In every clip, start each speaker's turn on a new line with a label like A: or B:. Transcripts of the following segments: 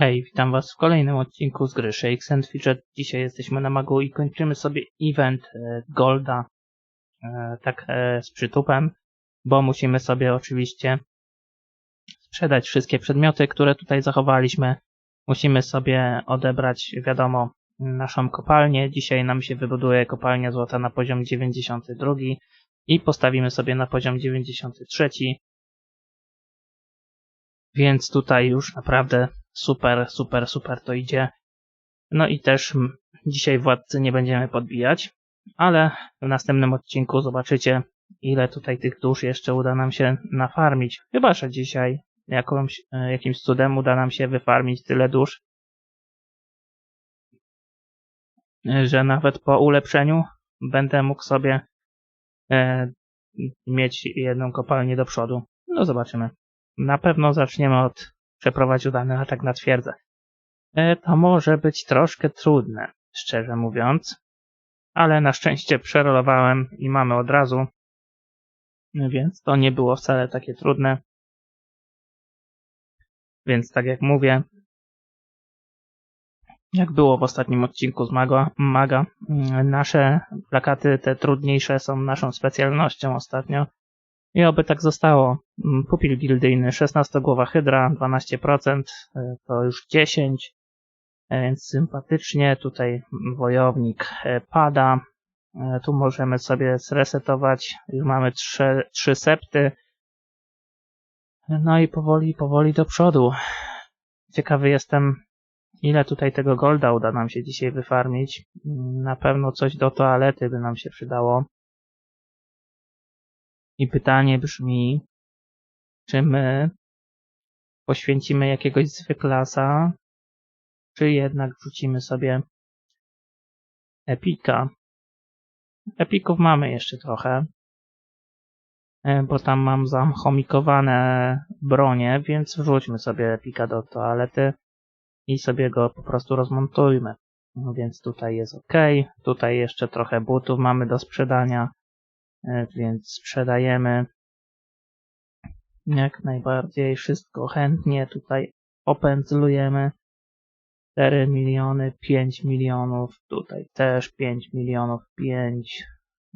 A: Hej, witam was w kolejnym odcinku z gry Shakes and Fidget. Dzisiaj jesteśmy na Magu i kończymy sobie event e, Golda e, tak e, z przytupem, bo musimy sobie oczywiście sprzedać wszystkie przedmioty, które tutaj zachowaliśmy. Musimy sobie odebrać, wiadomo, naszą kopalnię. Dzisiaj nam się wybuduje kopalnia złota na poziom 92 i postawimy sobie na poziom 93. Więc tutaj już naprawdę super, super, super to idzie. No i też dzisiaj władcy nie będziemy podbijać, ale w następnym odcinku zobaczycie, ile tutaj tych dusz jeszcze uda nam się nafarmić. Chyba, że dzisiaj jakąś, e, jakimś cudem uda nam się wyfarmić tyle dusz, że nawet po ulepszeniu będę mógł sobie e, mieć jedną kopalnię do przodu. No zobaczymy. Na pewno zaczniemy od przeprowadzić udany atak na twierdzę. E, to może być troszkę trudne, szczerze mówiąc, ale na szczęście przerolowałem i mamy od razu, więc to nie było wcale takie trudne. Więc tak jak mówię, jak było w ostatnim odcinku z Maga, Maga, nasze plakaty, te trudniejsze, są naszą specjalnością ostatnio. I oby tak zostało. Mm, pupil gildyjny 16 głowa hydra, 12%, e, to już 10, e, więc sympatycznie. Tutaj wojownik e, pada. Tu możemy sobie zresetować. Już mamy 3, 3 septy. No i powoli, powoli do przodu. Ciekawy jestem, ile tutaj tego golda uda nam się dzisiaj wyfarmić. Mm, na pewno coś do toalety by nam się przydało. I pytanie brzmi, czy my poświęcimy jakiegoś zwyklasa, czy jednak wrzucimy sobie epika. Epików mamy jeszcze trochę, e, bo tam mam zamchomikowane bronie, więc wrzućmy sobie epika do toalety i sobie go po prostu rozmontujmy. No więc tutaj jest ok. Tutaj jeszcze trochę butów mamy do sprzedania. E, więc sprzedajemy jak najbardziej wszystko chętnie tutaj opędzlujemy 4 miliony, 5 milionów, tutaj też 5 milionów, 5,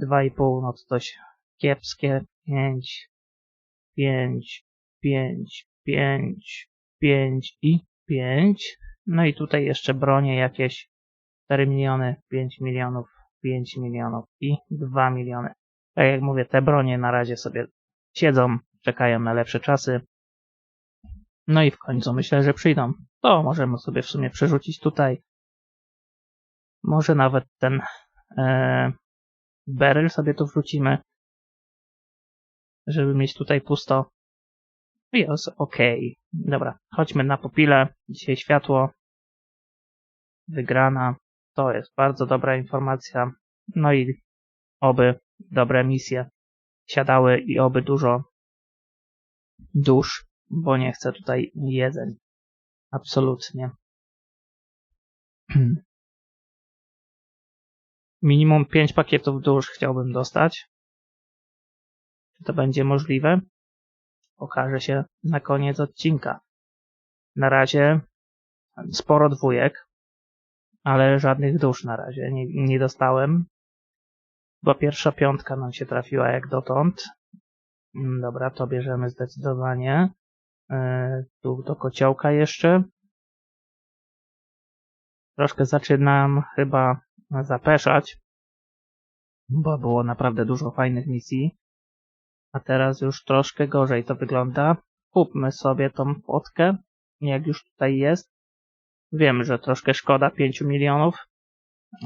A: 2,5, no to coś kiepskie, 5, 5, 5, 5, 5 i 5. No i tutaj jeszcze bronie jakieś 4 miliony, 5 milionów, 5 milionów i 2 miliony. Tak jak mówię, te bronie na razie sobie siedzą, czekają na lepsze czasy. No i w końcu myślę, że przyjdą. To możemy sobie w sumie przerzucić tutaj. Może nawet ten e, beryl sobie tu wrzucimy, żeby mieć tutaj pusto. Jest ok. Dobra, chodźmy na popile. Dzisiaj światło. Wygrana. To jest bardzo dobra informacja. No i oby dobre misje siadały i oby dużo dusz, bo nie chcę tutaj jedzeń. Absolutnie. Minimum 5 pakietów dusz chciałbym dostać. Czy to będzie możliwe? Okaże się na koniec odcinka. Na razie sporo dwójek, ale żadnych dusz na razie nie, nie dostałem. Chyba pierwsza piątka nam się trafiła jak dotąd. Mm, dobra, to bierzemy zdecydowanie. E, tu do kociołka jeszcze. Troszkę zaczynam chyba zapeszać, bo było naprawdę dużo fajnych misji. A teraz już troszkę gorzej to wygląda. Kupmy sobie tą fotkę, jak już tutaj jest. Wiem, że troszkę szkoda 5 milionów,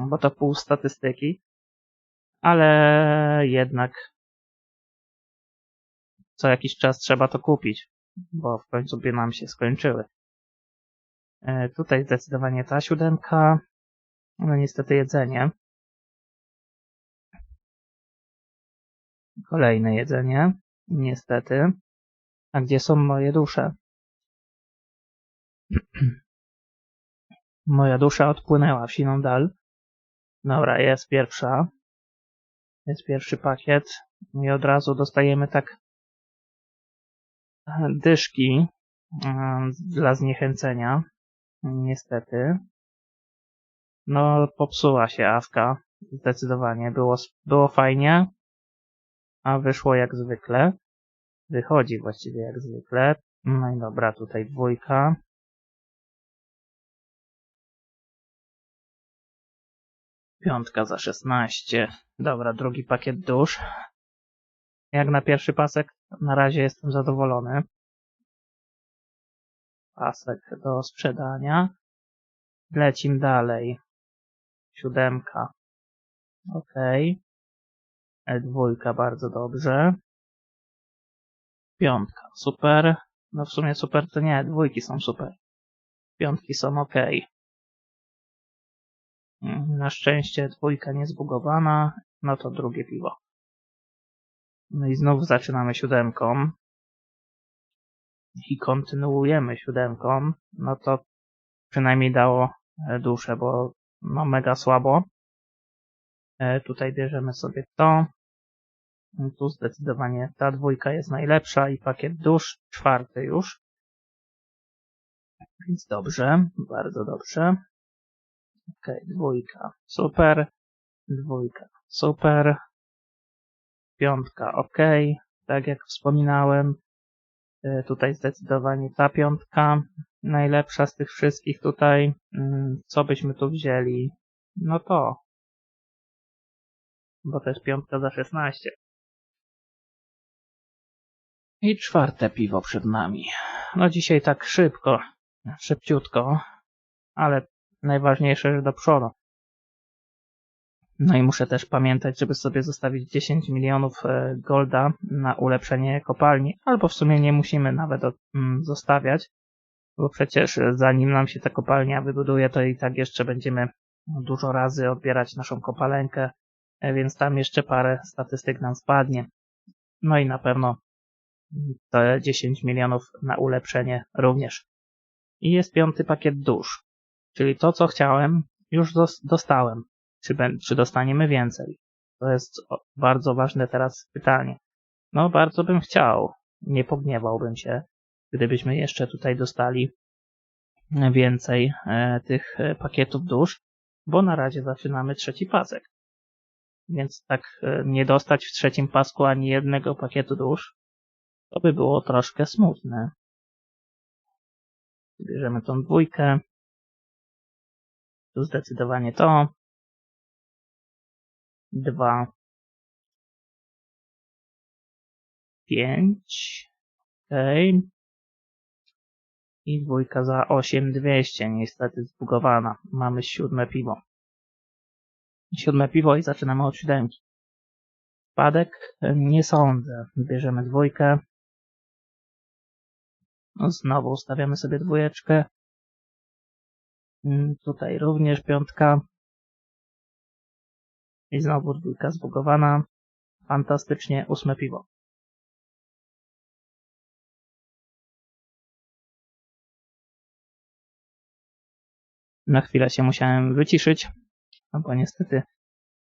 A: bo to pół statystyki ale jednak co jakiś czas trzeba to kupić, bo w końcu by nam się skończyły. E, tutaj zdecydowanie ta siódemka, no niestety jedzenie. Kolejne jedzenie, niestety. A gdzie są moje dusze? Moja dusza odpłynęła w siną dal. Dobra, jest pierwsza. Jest pierwszy pakiet i od razu dostajemy tak dyszki dla zniechęcenia. Niestety. No, popsuła się Aska. Zdecydowanie. Było, było fajnie, a wyszło jak zwykle. Wychodzi właściwie jak zwykle. No i dobra, tutaj dwójka. Piątka za 16. Dobra, drugi pakiet dusz. Jak na pierwszy pasek, na razie jestem zadowolony. Pasek do sprzedania. Lecim dalej. Siódemka. Ok. L2 bardzo dobrze. Piątka, super. No w sumie super to nie, dwójki są super. Piątki są ok. Na szczęście dwójka nie zbugowana, no to drugie piwo. No i znów zaczynamy siódemką. I kontynuujemy siódemką. No to przynajmniej dało duszę, bo no mega słabo. E, tutaj bierzemy sobie to. Tu zdecydowanie ta dwójka jest najlepsza i pakiet dusz czwarty już. Więc dobrze, bardzo dobrze. Ok, dwójka, super. Dwójka, super. Piątka, ok. Tak jak wspominałem. E, tutaj zdecydowanie ta piątka najlepsza z tych wszystkich tutaj. Mm, co byśmy tu wzięli? No to. Bo to jest piątka za 16. I czwarte piwo przed nami. No dzisiaj tak szybko, szybciutko, ale najważniejsze, że do przodu. No i muszę też pamiętać, żeby sobie zostawić 10 milionów e, golda na ulepszenie kopalni, albo w sumie nie musimy nawet mm, zostawiać, bo przecież zanim nam się ta kopalnia wybuduje, to i tak jeszcze będziemy dużo razy odbierać naszą kopalenkę, e, więc tam jeszcze parę statystyk nam spadnie. No i na pewno te 10 milionów na ulepszenie również. I jest piąty pakiet dusz, czyli to co chciałem już dostałem. Czy, czy dostaniemy więcej? To jest bardzo ważne teraz pytanie. No bardzo bym chciał, nie pogniewałbym się, gdybyśmy jeszcze tutaj dostali więcej e, tych e, pakietów dusz, bo na razie zaczynamy trzeci pasek. Więc tak e, nie dostać w trzecim pasku ani jednego pakietu dusz, to by było troszkę smutne. Bierzemy tą dwójkę. Tu zdecydowanie to. Dwa. Pięć. Okej. I dwójka za 8200, niestety zbugowana. Mamy siódme piwo. Siódme piwo i zaczynamy od siódemki. Spadek? Nie sądzę. Bierzemy dwójkę. No, znowu ustawiamy sobie dwójeczkę. Mm, tutaj również piątka. I znowu dwójka zbugowana. Fantastycznie, ósme piwo. Na chwilę się musiałem wyciszyć, no bo niestety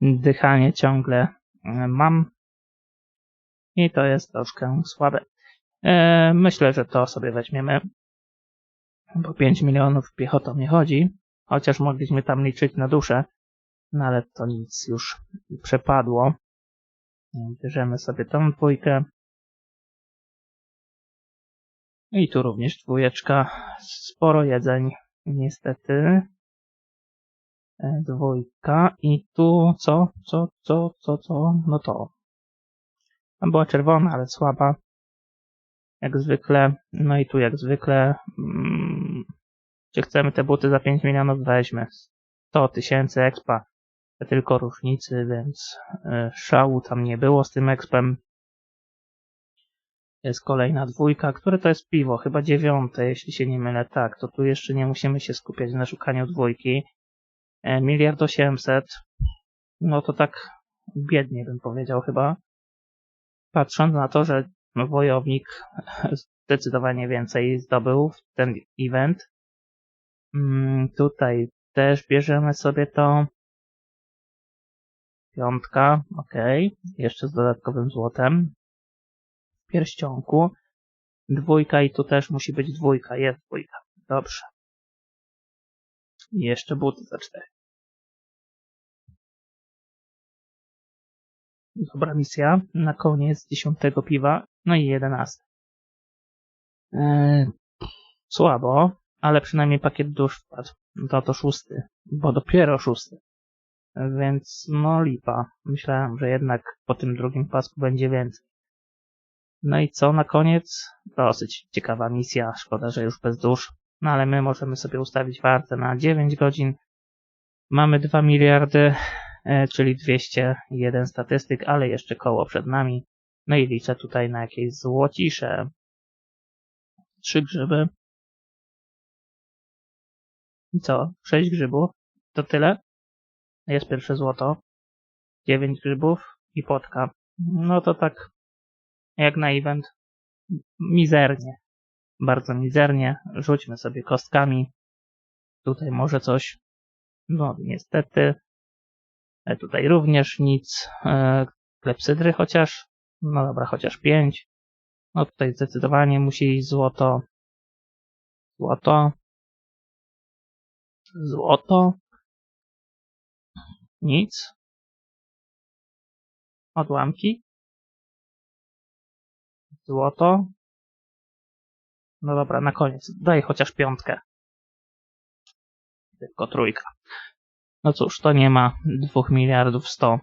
A: dychanie ciągle e, mam i to jest troszkę słabe. E, myślę, że to sobie weźmiemy, bo 5 milionów piechotą nie chodzi, chociaż mogliśmy tam liczyć na duszę, no ale to nic już przepadło. Bierzemy sobie tą dwójkę. I tu również dwójeczka. Sporo jedzeń, niestety. E, dwójka. I tu co? Co? Co? Co? Co? No to. Tam była czerwona, ale słaba jak zwykle. No i tu jak zwykle, mm, czy chcemy te buty za 5 milionów, weźmy 100 tysięcy expa, tylko różnicy, więc y, szału tam nie było z tym expem. Jest kolejna dwójka, które to jest piwo, chyba dziewiąte, jeśli się nie mylę. Tak, to tu jeszcze nie musimy się skupiać na szukaniu dwójki. E, miliard osiemset, no to tak biednie bym powiedział chyba. Patrząc na to, że wojownik zdecydowanie więcej zdobył w ten event. Mm, tutaj też bierzemy sobie to. Piątka, ok. Jeszcze z dodatkowym złotem. W pierścionku. Dwójka i tu też musi być dwójka. Jest dwójka. Dobrze. I jeszcze buty za 4. Dobra misja. Na koniec 10 piwa. No i 11. Eee, słabo, ale przynajmniej pakiet dusz wpadł. To to szósty, bo dopiero szósty. Więc no lipa. Myślałem, że jednak po tym drugim pasku będzie więcej. No i co na koniec? Dosyć ciekawa misja. Szkoda, że już bez dusz. No ale my możemy sobie ustawić wartę na 9 godzin. Mamy 2 miliardy, e, czyli 201 statystyk, ale jeszcze koło przed nami. No i liczę tutaj na jakieś złocisze. Trzy grzyby. I co? Sześć grzybów? To tyle? Jest pierwsze złoto. Dziewięć grzybów i potka. No to tak jak na event. Mizernie. Bardzo mizernie. Rzućmy sobie kostkami. Tutaj może coś. No niestety. E, tutaj również nic. E, klepsydry chociaż. No dobra, chociaż pięć. No tutaj zdecydowanie musi iść złoto. Złoto. Złoto. Nic. Odłamki. Złoto. No dobra, na koniec. Daj chociaż piątkę. Tylko trójka. No cóż, to nie ma dwóch miliardów sto.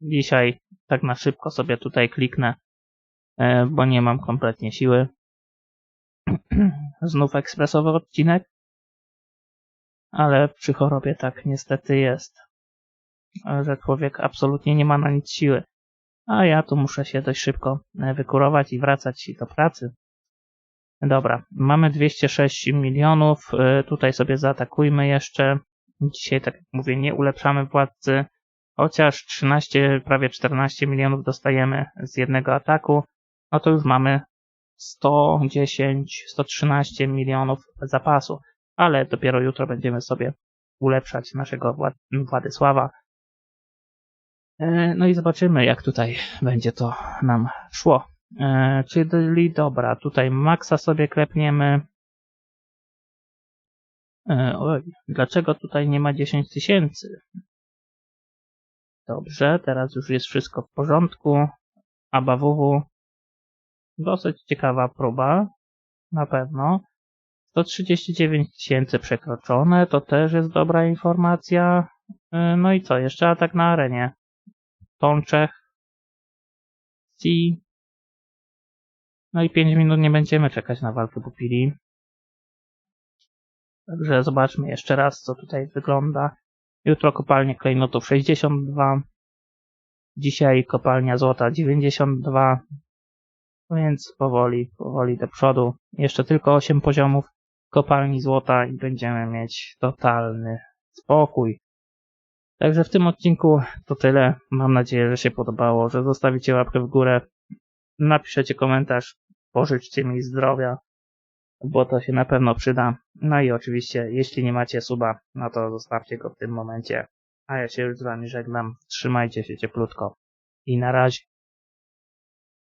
A: Dzisiaj tak na szybko sobie tutaj kliknę, e, bo nie mam kompletnie siły. Znów ekspresowy odcinek. Ale przy chorobie tak niestety jest, że człowiek absolutnie nie ma na nic siły. A ja tu muszę się dość szybko e, wykurować i wracać do pracy. Dobra, mamy 206 milionów. E, tutaj sobie zaatakujmy jeszcze. Dzisiaj, tak jak mówię, nie ulepszamy władcy. Chociaż 13, prawie 14 milionów dostajemy z jednego ataku, no to już mamy 110, 113 milionów zapasu. Ale dopiero jutro będziemy sobie ulepszać naszego Wład Władysława. E, no i zobaczymy, jak tutaj będzie to nam szło. E, czyli dobra, tutaj maksa sobie klepniemy. E, oj, dlaczego tutaj nie ma 10 tysięcy? Dobrze, teraz już jest wszystko w porządku. ABAWW. Dosyć ciekawa próba. Na pewno. 139 tysięcy przekroczone, to też jest dobra informacja. No i co, jeszcze atak na arenie. Tączech. C. No i 5 minut nie będziemy czekać na walkę pupili. Także zobaczmy jeszcze raz, co tutaj wygląda. Jutro kopalnia klejnotów 62. Dzisiaj kopalnia złota 92. Więc powoli, powoli do przodu. Jeszcze tylko 8 poziomów kopalni złota i będziemy mieć totalny spokój. Także w tym odcinku to tyle. Mam nadzieję, że się podobało, że zostawicie łapkę w górę, napiszecie komentarz, pożyczcie mi zdrowia, bo to się na pewno przyda. No i oczywiście, jeśli nie macie suba, no to zostawcie go w tym momencie. A ja się już z wami żegnam. Trzymajcie się cieplutko i na razie.